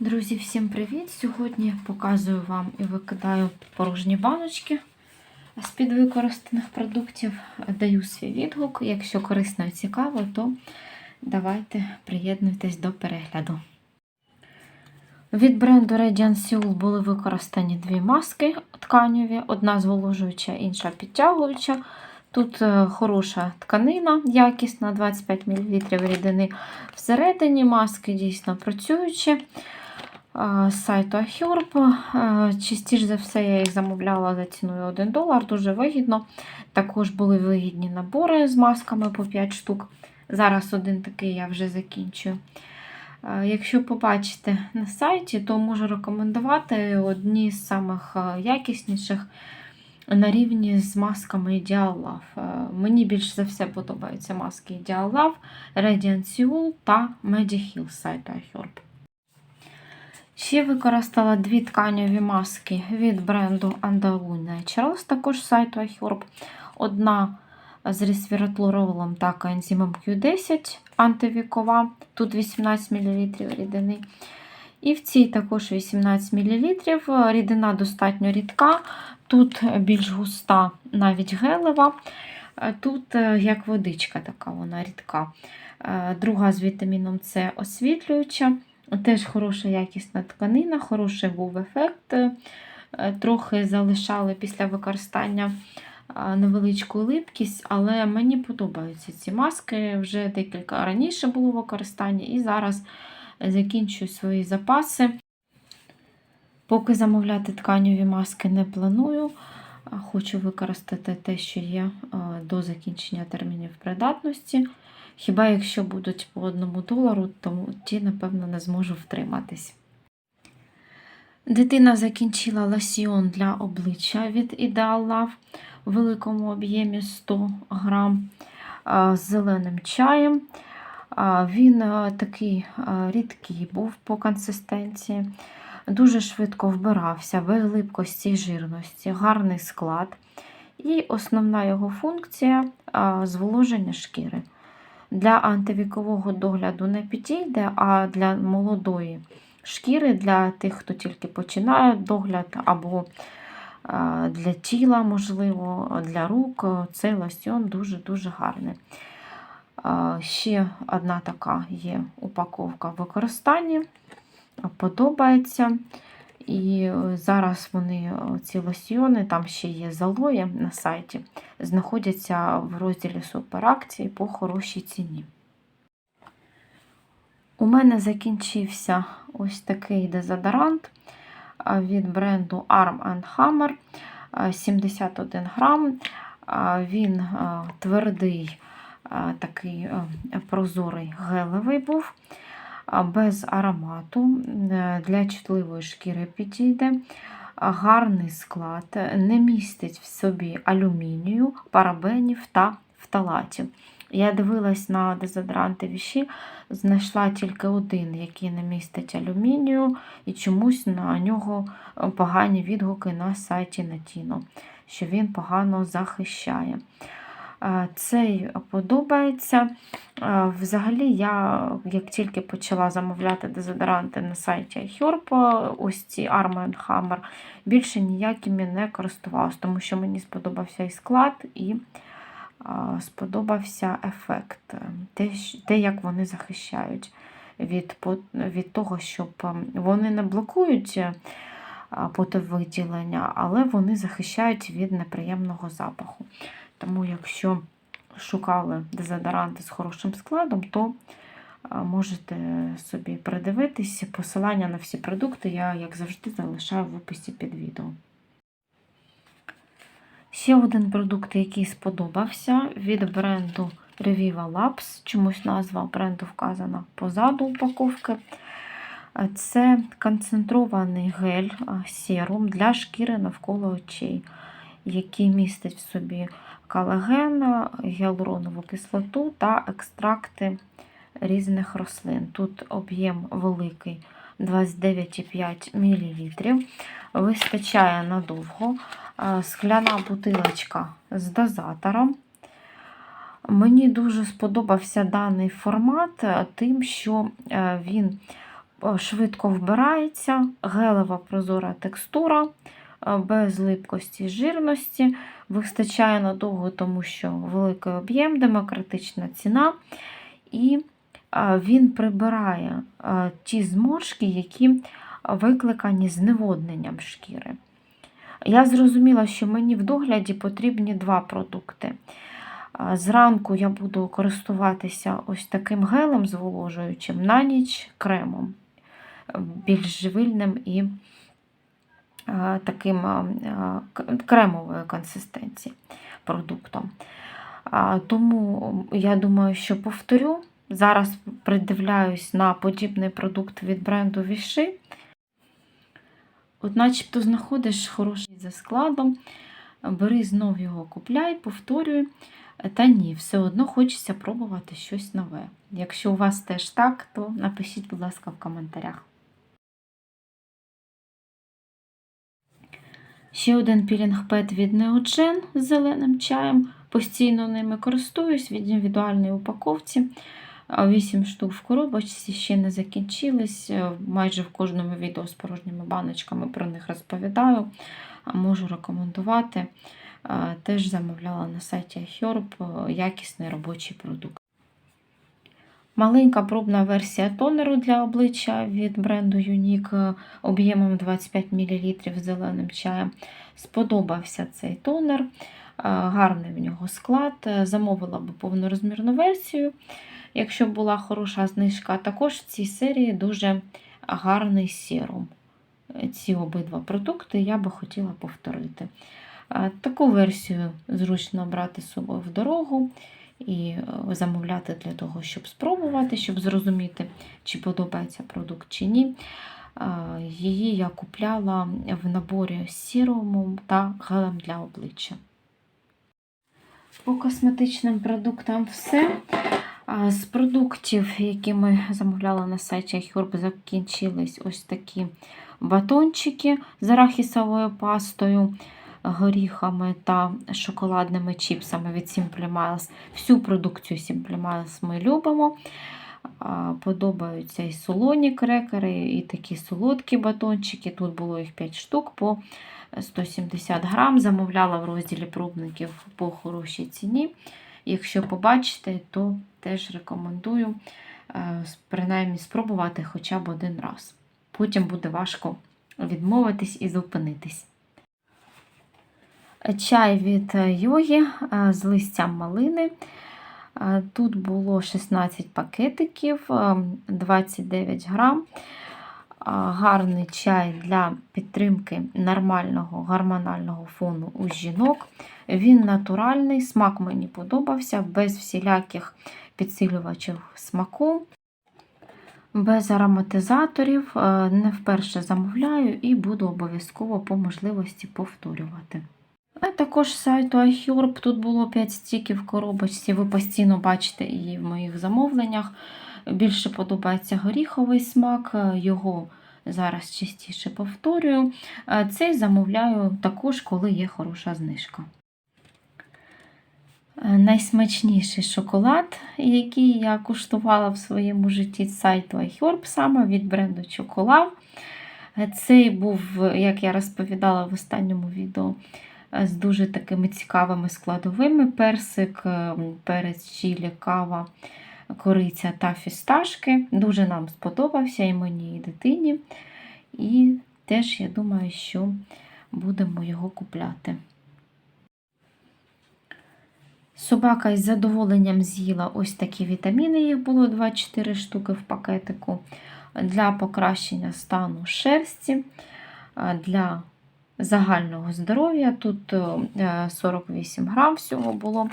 Друзі, всім привіт! Сьогодні показую вам і викидаю порожні баночки з-під використаних продуктів. Даю свій відгук. Якщо корисно і цікаво, то давайте приєднуйтесь до перегляду. Від бренду Radiant Seoul були використані дві маски тканеві, одна зволожуюча, інша підтягуюча. Тут е, хороша тканина, якісна, 25 мл рідини. Всередині маски дійсно працюючі. Сайту Ahurb. Частіше за все, я їх замовляла за ціною 1 долар, дуже вигідно. Також були вигідні набори з масками по 5 штук. Зараз один такий я вже закінчую. Якщо побачите на сайті, то можу рекомендувати одні з самих якісніших на рівні з масками Ideal Love. Мені більш за все подобаються маски Ideal Love, Radiant Seoul та Mediheal з сайту Ahurb. Ще використала дві тканеві маски від бренду Andalou Naturals, також сайту iHerb. Одна з ресвіратлоролом та коензимом Q10 антивікова, тут 18 мл рідини. І в цій також 18 мл. Рідина достатньо рідка, тут більш густа, навіть гелева. Тут як водичка така вона рідка. Друга з вітаміном С освітлююча. Теж хороша якісна тканина, хороший був ефект. Е, трохи залишали після використання невеличку липкість, але мені подобаються ці маски. Вже декілька раніше було використання, і зараз закінчую свої запаси. Поки замовляти тканеві маски не планую. Хочу використати те, що є до закінчення термінів придатності. Хіба якщо будуть по одному долару, то ті, напевно, не зможу втриматись. Дитина закінчила ласьйон для обличчя від Ideal Love в великому об'ємі 100 грам з зеленим чаєм. Він такий рідкий був по консистенції, дуже швидко вбирався, без липкості і жирності, гарний склад. І основна його функція зволоження шкіри для антивікового догляду не підійде, а для молодої шкіри, для тих, хто тільки починає догляд, або для тіла, можливо, для рук, цей лосьон дуже-дуже гарний. Ще одна така є упаковка в використанні, подобається. І е, зараз вони, ці лосьйони, там ще є залоє на сайті, знаходяться в розділі суперакції по хорошій ціні. У мене закінчився ось такий дезодорант від бренду Arm Hammer 71 грам. Він твердий, такий прозорий гелевий був без аромату, е, для чутливої шкіри підійде. Гарний склад, не містить в собі алюмінію, парабенів та фталатів. Я дивилась на дезодоранти віші, знайшла тільки один, який не містить алюмінію, і чомусь на нього погані відгуки на сайті Natino, що він погано захищає. Цей подобається. Взагалі, я, як тільки почала замовляти дезодоранти на сайті iHerb, ось ці Arm Hammer, більше ніякими не користувалася, тому що мені сподобався і склад, і сподобався ефект, те як вони захищають від, від того, щоб вони не блокують потовиділення, але вони захищають від неприємного запаху. Тому, якщо шукали дезодоранти з хорошим складом, то можете собі придивитися. Посилання на всі продукти я, як завжди, залишаю в описі під відео. Ще один продукт, який сподобався від бренду Reviva Labs, чомусь назва бренду вказана позаду упаковки. Це концентрований гель серум для шкіри навколо очей, який містить в собі колаген, гіалуронову кислоту та екстракти різних рослин. Тут об'єм великий 29,5 мл. Вистачає надовго. Скляна бутилочка з дозатором. Мені дуже сподобався даний формат, тим, що він е, швидко вбирається, гелева прозора текстура, е, без липкості жирності. Вистачає надовго, тому що великий об'єм, демократична ціна. І він прибирає ті зморшки, які викликані зневодненням шкіри. Я зрозуміла, що мені в догляді потрібні два продукти. Зранку я буду користуватися ось таким гелем зволожуючим, на ніч кремом, більш живильним і таким а, а, кремової консистенції продуктом. Тому я думаю, що повторю. Зараз придивляюсь на подібний продукт від бренду Віши. От начебто знаходиш хороший за складом, бери знов його купляй, повторюй. Та ні, все одно хочеться пробувати щось нове. Якщо у вас теж так, то напишіть, будь ласка, в коментарях. Ще один пілінг-пет від Neogen з зеленим чаєм. Постійно ними користуюсь в індивідуальній упаковці. 8 штук в коробочці ще не закінчились. Е, Майже в кожному відео з порожніми баночками про них розповідаю. Можу рекомендувати. Е, Теж замовляла на сайті iHerb е, якісний робочий продукт. Маленька пробна версія тонеру для обличчя від бренду Unique е, об'ємом 25 мл з зеленим чаєм. Сподобався цей тонер, е, гарний в нього склад. Е, Замовила би повнорозмірну версію, якщо б була хороша знижка. Також в цій серії дуже гарний сірум. Ці обидва продукти я би хотіла повторити. Таку версію зручно брати з собою в дорогу і е, замовляти для того, щоб спробувати, щоб зрозуміти, чи подобається продукт чи ні. Е, Її я купляла в наборі з сірумом та гелем для обличчя. По косметичним продуктам все. З продуктів, які ми замовляли на сайті iHerb, закінчились ось такі батончики з арахісовою пастою, горіхами та шоколадними чіпсами від Simply Miles. Всю продукцію Simply Miles ми любимо. Подобаються і солоні крекери, і такі солодкі батончики. Тут було їх 5 штук по 170 грам. Замовляла в розділі пробників по хорошій ціні. Якщо побачите, то теж рекомендую е, принаймні спробувати хоча б один раз. Потім буде важко відмовитись і зупинитись. Чай від е, йоги е, з листям малини. Е, Тут було 16 пакетиків, е, 29 грам. Гарний чай для підтримки нормального гормонального фону у жінок. Він натуральний, смак мені подобався, без всіляких підсилювачів смаку, без ароматизаторів. Не вперше замовляю і буду обов'язково по можливості повторювати. А також сайту iHerb тут було 5 стіків в коробочці. Ви постійно бачите її в моїх замовленнях. Більше подобається горіховий смак, його зараз частіше повторюю. Цей замовляю також, коли є хороша знижка. Найсмачніший шоколад, який я куштувала в своєму житті з сайту iHerb, саме від бренду Чоколав. Цей був, як я розповідала в останньому відео, з дуже такими цікавими складовими: персик, е, перець, чілі, кава, кориця та фісташки. Дуже нам сподобався і мені, і дитині. І теж я думаю, що будемо його купляти. Собака із задоволенням з'їла ось такі вітаміни, їх було 24 штуки в пакетику для покращення стану шерсті, для загального здоров'я. Тут е, 48 грам всього було.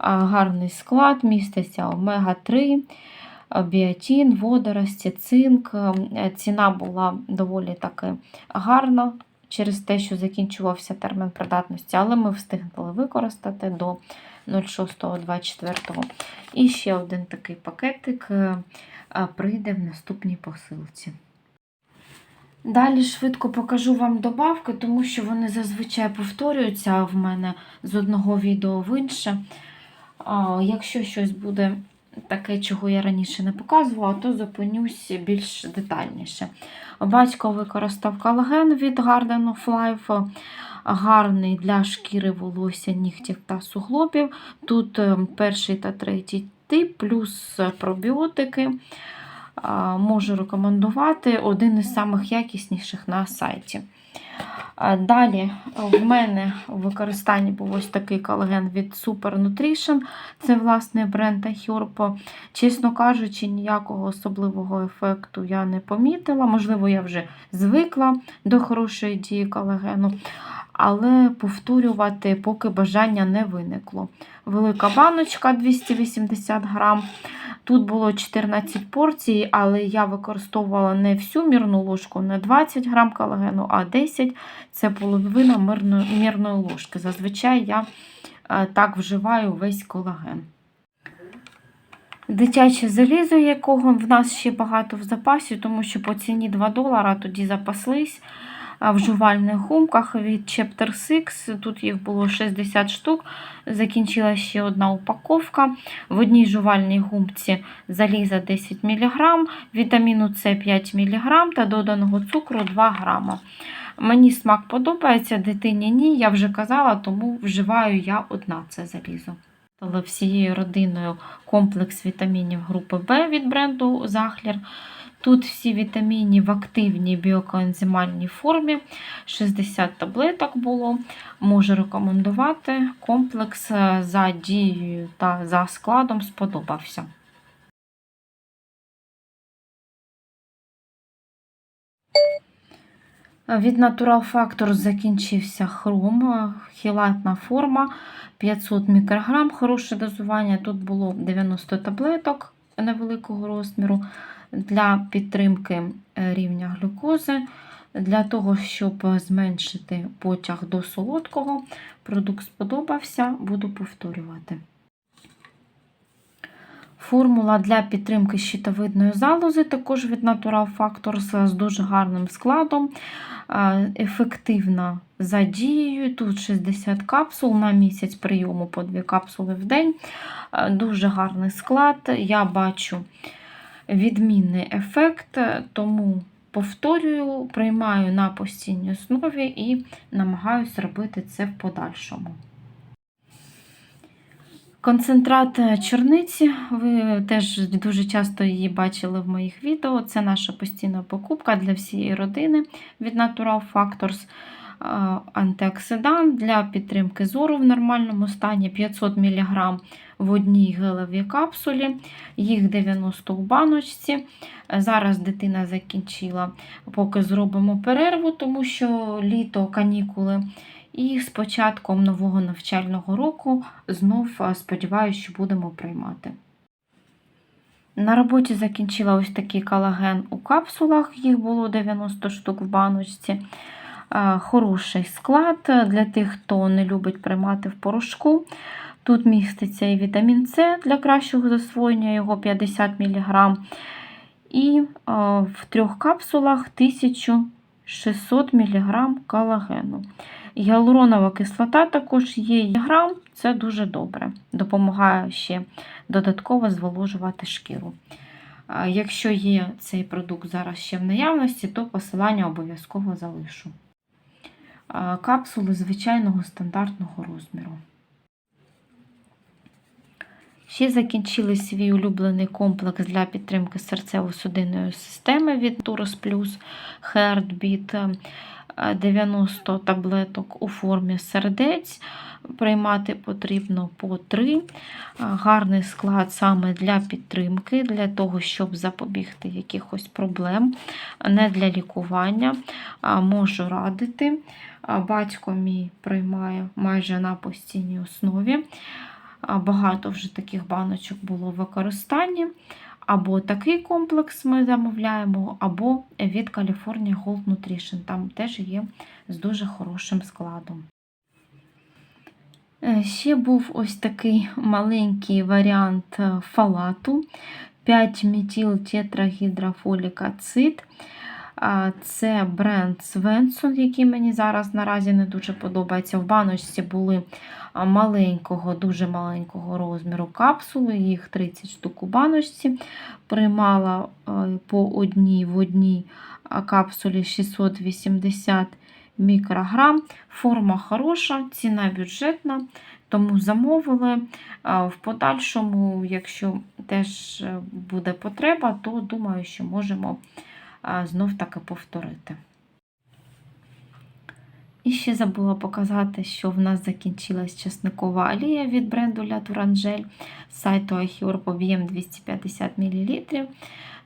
Гарний склад, міститься омега-3, а, біотін, водорості, цинк. Е, Ціна була доволі таки гарна через те, що закінчувався термін придатності, але ми встигли використати до 06.24. І ще один такий пакетик е, е, прийде в наступній посилці. Далі швидко покажу вам добавки, тому що вони зазвичай повторюються в мене з одного відео в інше. Якщо щось буде таке, чого я раніше не показувала, то зупинюсь більш детальніше. Батько використав колаген від Garden of Life, гарний для шкіри волосся, нігтів та суглобів. Тут е, перший та третій тип, плюс пробіотики. Можу рекомендувати один із самих якісніших на сайті. Далі в мене в використанні був ось такий колаген від Super Nutrition. Це власний бренд Herb. Чесно кажучи, ніякого особливого ефекту я не помітила. Можливо, я вже звикла до хорошої дії колагену, але повторювати поки бажання не виникло. Велика баночка 280 грам. Тут було 14 порцій, але я використовувала не всю мірну ложку, не 20 грам колагену, а 10 це половина мирної, мірної ложки. Зазвичай я е, так вживаю весь колаген. Дитяче залізо, якого в нас ще багато в запасі, тому що по ціні 2 долара тоді запаслись в жувальних гумках від Chapter 6. Тут їх було 60 штук. Закінчила ще одна упаковка. В одній жувальній гумці заліза 10 мг, вітаміну С 5 мг та доданого цукру 2 г. Мені смак подобається, дитині ні, я вже казала, тому вживаю я одна це залізо. Але всією родиною комплекс вітамінів групи В від бренду Захлер. Тут всі вітаміни в активній біокоензимальній формі. 60 таблеток було. Можу рекомендувати. Комплекс за дією та за складом сподобався. Від Natural Factor закінчився хром, хілатна форма 500 мікрограм, хороше дозування. Тут було 90 таблеток невеликого розміру для підтримки е, рівня глюкози, для того, щоб зменшити потяг до солодкого. Продукт сподобався, буду повторювати. Формула для підтримки щитовидної залози, також від Natural Factors з дуже гарним складом, е, ефективна за дією. Тут 60 капсул на місяць прийому по 2 капсули в день. Е, дуже гарний склад. Я бачу відмінний ефект, тому повторюю, приймаю на постійній основі і намагаюся робити це в подальшому. Концентрат чорниці, ви теж дуже часто її бачили в моїх відео. Це наша постійна покупка для всієї родини від Natural Factors. Антиоксидант для підтримки зору в нормальному стані 500 мг в одній гелевій капсулі, їх 90 у баночці. Зараз дитина закінчила, поки зробимо перерву, тому що літо канікули. І з початком нового навчального року знов сподіваюся, що будемо приймати. На роботі закінчила ось такий колаген у капсулах, їх було 90 штук в баночці. Хороший склад для тих, хто не любить приймати в порошку. Тут міститься і вітамін С для кращого засвоєння, його 50 мг. І в трьох капсулах 1600 мг колагену. Гіалуронова кислота також є грам, це дуже добре. Допомагає ще додатково зволожувати шкіру. Якщо є цей продукт зараз ще в наявності, то посилання обов'язково залишу. Капсули звичайного стандартного розміру. Ще закінчили свій улюблений комплекс для підтримки серцево-судинної системи від Turus Плюс Heartbeat. 90 таблеток у формі сердець. Приймати потрібно по 3. Гарний склад саме для підтримки, для того, щоб запобігти якихось проблем, не для лікування. Можу радити. Батько мій приймає майже на постійній основі. Багато вже таких баночок було в використанні. Або такий комплекс ми замовляємо, або від California Gold Nutrition. Там теж є з дуже хорошим складом. Е, ще був ось такий маленький варіант е, фалату 5 метіл тетрагідрофолік ацид. Це бренд Свенсон, який мені зараз наразі не дуже подобається. В баночці були маленького, дуже маленького розміру капсули, їх 30 штук у баночці. Приймала е, по одній в одній капсулі 680 мікрограм. Форма хороша, ціна бюджетна, тому замовили. В подальшому, якщо теж е, буде потреба, то думаю, що можемо знов таки повторити. І ще забула показати, що в нас закінчилась часникова олія від бренду La Tourangelle сайту iHerb об'єм 250 мл.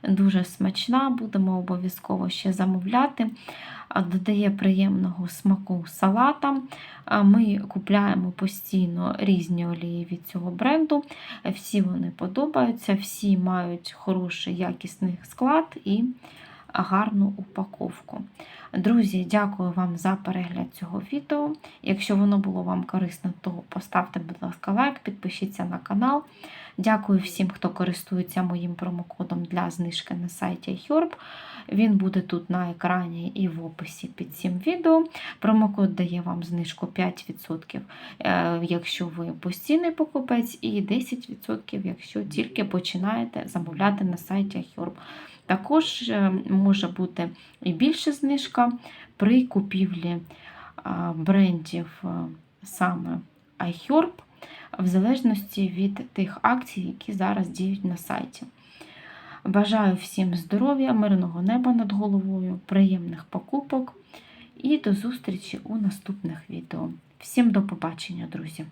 Дуже смачна, будемо обов'язково ще замовляти. Додає приємного смаку салатам. Ми купляємо постійно різні олії від цього бренду. Всі вони подобаються, всі мають хороший якісний склад і гарну упаковку. Друзі, дякую вам за перегляд цього відео. Якщо воно було вам корисно, то поставте, будь ласка, лайк, підпишіться на канал. Дякую всім, хто користується моїм промокодом для знижки на сайті iHerb. Він буде тут на екрані і в описі під цим відео. Промокод дає вам знижку 5%, е, якщо ви постійний покупець, і 10%, якщо тільки починаєте замовляти на сайті iHerb. Також е, може бути і більша знижка при купівлі брендів саме iHerb, в залежності від тих акцій, які зараз діють на сайті. Бажаю всім здоров'я, мирного неба над головою, приємних покупок і до зустрічі у наступних відео. Всім до побачення, друзі!